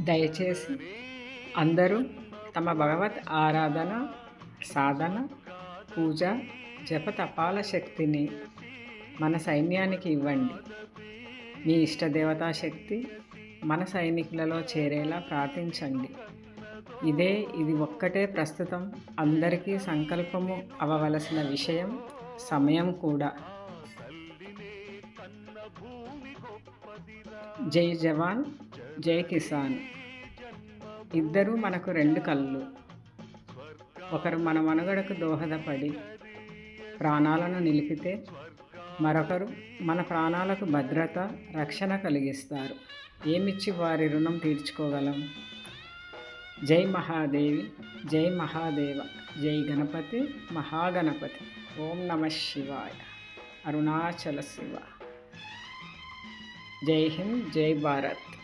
దయచేసి అందరూ తమ భగవత్ ఆరాధన సాధన పూజ జపతపాల శక్తిని మన సైన్యానికి ఇవ్వండి. మీ ఇష్టదేవతా శక్తి మన సైనికులలో చేరేలా ప్రార్థించండి. ఇదే ఇది ఒక్కటే ప్రస్తుతం అందరికీ సంకల్పము అవ్వవలసిన విషయం సమయం కూడా. జై జవాన్. జై కిసాన్. ఇద్దరూ మనకు రెండు కళ్ళు. ఒకరు మన మనుగడకు దోహదపడి ప్రాణాలను నిలిపితే మరొకరు మన ప్రాణాలకు భద్రత రక్షణ కలిగిస్తారు. ఏమిచ్చి వారి రుణం తీర్చుకోగలం? జై మహాదేవి జై మహాదేవ జై గణపతి మహాగణపతి. ఓం నమ శివాయ. అరుణాచల శివ. జై హింద్ జై భారత్.